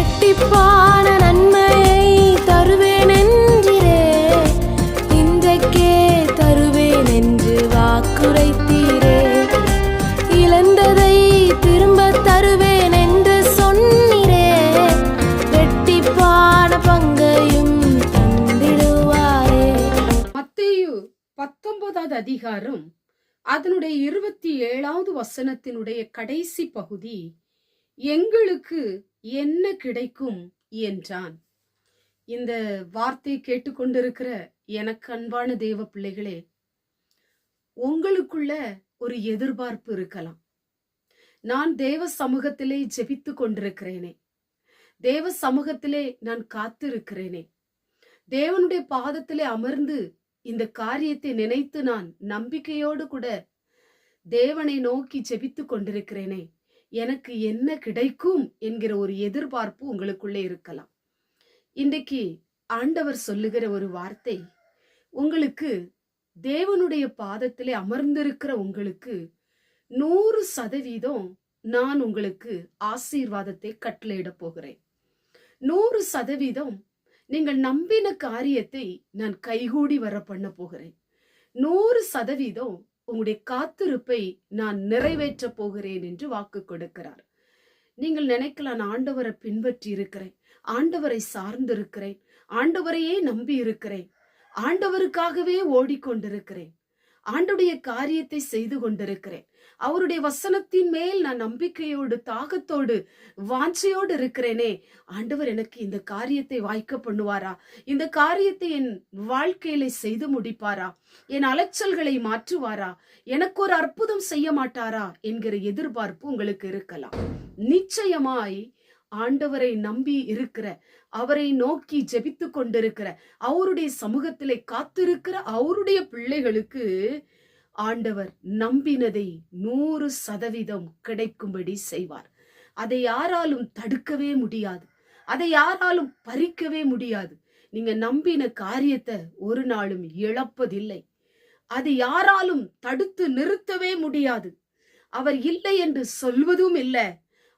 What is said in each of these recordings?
இரட்டிப்பான நன்மையை தருவேன் என்றிரே இன்றைக்கே தருவேன் என்று வாக்குரைத்தீரே. இழந்ததை திரும்ப தருவேன் என்று சொன்னிரே. இரட்டிப்பான பங்கையும் தந்திடுவாரே. மத்தேயு பத்தொன்பதாவது அதிகாரம் அதனுடைய இருபத்தி ஏழாவது வசனத்தினுடைய கடைசி பகுதி எங்களுக்கு என்ன கிடைக்கும்? என்றான். இந்த வார்த்தை கேட்டுக்கொண்டிருக்கிற எனக்கு அன்பான தேவ பிள்ளைகளே உங்களுக்குள்ள ஒரு எதிர்பார்ப்பு இருக்கலாம். நான் தேவ சமூகத்திலே ஜெபித்து கொண்டிருக்கிறேனே. தேவ சமூகத்திலே நான் காத்திருக்கிறேனே. தேவனுடைய பாதத்திலே அமர்ந்து இந்த காரியத்தை நினைத்து நான் நம்பிக்கையோடு கூட தேவனை நோக்கி ஜெபித்து கொண்டிருக்கிறேனே. எனக்கு என்ன கிடைக்கும் என்கிற ஒரு எதிர்பார்ப்பு உங்களுக்குள்ளே இருக்கலாம். இன்றைக்கு ஆண்டவர் சொல்லுகிற ஒரு வார்த்தை உங்களுக்கு தேவனுடைய பாதத்திலே அமர்ந்திருக்கிற உங்களுக்கு நூறு சதவீதம் நான் உங்களுக்கு ஆசீர்வாதத்தை கட்டளையிட போகிறேன். நூறு சதவீதம் நீங்கள் நம்பின காரியத்தை நான் கைகூடி வர பண்ண போகிறேன். நூறு சதவீதம் உங்களுடைய காத்திருப்பை நான் நிறைவேற்றப் போகிறேன் என்று வாக்கு கொடுக்கிறார். நீங்கள் நினைக்கலாம் நான் ஆண்டவரை பின்பற்றி இருக்கிறேன் ஆண்டவரை சார்ந்திருக்கிறேன் ஆண்டவரையே நம்பி இருக்கிறேன் ஆண்டவருக்காகவே ஓடிக்கொண்டிருக்கிறேன். ஆண்டுடைய காரியத்தை செய்து கொண்டிருக்கிறேன். அவருடைய வசனத்தின் மேல் நான் நம்பிக்கையோடு தாகத்தோடு வாஞ்சையோடு இருக்கிறேனே. ஆண்டவர் எனக்கு இந்த காரியத்தை வாய்க்க பண்ணுவாரா? இந்த காரியத்தை என் வாழ்க்கையில செய்து முடிப்பாரா? என் அலைச்சல்களை மாற்றுவாரா? எனக்கு ஒரு அற்புதம் செய்ய மாட்டாரா? என்கிற எதிர்பார்ப்பு உங்களுக்கு இருக்கலாம். நிச்சயமாய் ஆண்டவரை நம்பி இருக்கிற அவரை நோக்கி ஜெபித்து கொண்டிருக்கிற அவருடைய சமூகத்திலே காத்திருக்கிற அவருடைய பிள்ளைகளுக்கு ஆண்டவர் நம்பினதை நூறு சதவீதம் கிடைக்கும்படி செய்வார். அதை யாராலும் தடுக்கவே முடியாது. அதை யாராலும் பறிக்கவே முடியாது. நீங்க நம்பின காரியத்தை ஒரு நாளும் இழப்பதில்லை. அதை யாராலும் தடுத்து நிறுத்தவே முடியாது. அவர் இல்லை என்று சொல்வதும் இல்லை.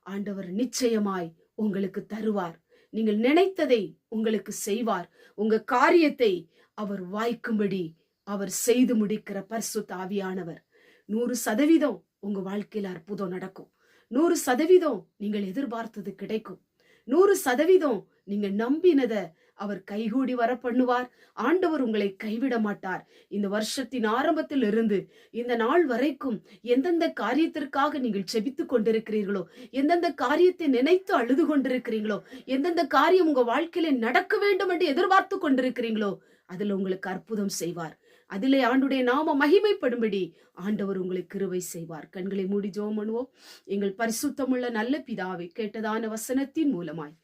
ஆண்டவர் நிச்சயமாய் உங்களுக்கு தருவார். நீங்கள் நினைத்ததை உங்களுக்கு செய்வார். உங்க காரியத்தை அவர் வாய்க்கும்படி அவர் செய்து முடிக்கிற பர்சு தாவியானவர் நூறு சதவீதம் உங்க வாழ்க்கையில அற்புதம் நடக்கும். நூறு சதவீதம் நீங்கள் எதிர்பார்த்தது கிடைக்கும். நூறு சதவீதம் நீங்க நம்பினத அவர் கைகூடி வர பண்ணுவார் ஆண்டவர் உங்களை கைவிட மாட்டார். இந்த வருஷத்தின் ஆரம்பத்தில் இருந்து இந்த நாள் வரைக்கும் எந்தெந்த காரியத்திற்காக நீங்கள் செபித்து கொண்டிருக்கிறீர்களோ எந்தெந்த காரியத்தை நினைத்து அழுது கொண்டிருக்கிறீங்களோ எந்தெந்த காரியம் உங்க வாழ்க்கையில நடக்க வேண்டும் என்று எதிர்பார்த்து கொண்டிருக்கிறீங்களோ அதில் உங்களுக்கு அற்புதம் செய்வார். அதிலே ஆண்டுடைய நாம மகிமைப்படும்படி ஆண்டவர் உங்களை கிருவை செய்வார். கண்களை மூடி ஜோம் பண்ணுவோம். எங்கள் பரிசுத்தமுள்ள நல்ல பிதாவை கேட்டதான வசனத்தின் மூலமாய்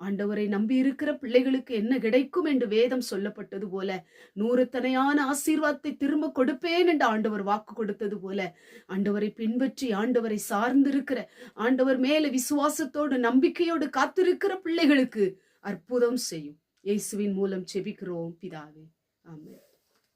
ஆண்டவரை நம்பி இருக்கிற பிள்ளைகளுக்கு என்ன கிடைக்கும் என்று வேதம் சொல்லப்பட்டது போல நூறுத்தனையான ஆசீர்வாதத்தை திரும்ப கொடுப்பேன் என்று ஆண்டவர் வாக்கு கொடுத்தது போல ஆண்டவரை பின்பற்றி ஆண்டவரை சார்ந்திருக்கிற ஆண்டவர் மேல விசுவாசத்தோடு நம்பிக்கையோடு காத்திருக்கிற பிள்ளைகளுக்கு அற்புதம் செய்யும். இயேசுவின் மூலம் செபிக்கிறோம் பிதாவே. ஆமாம்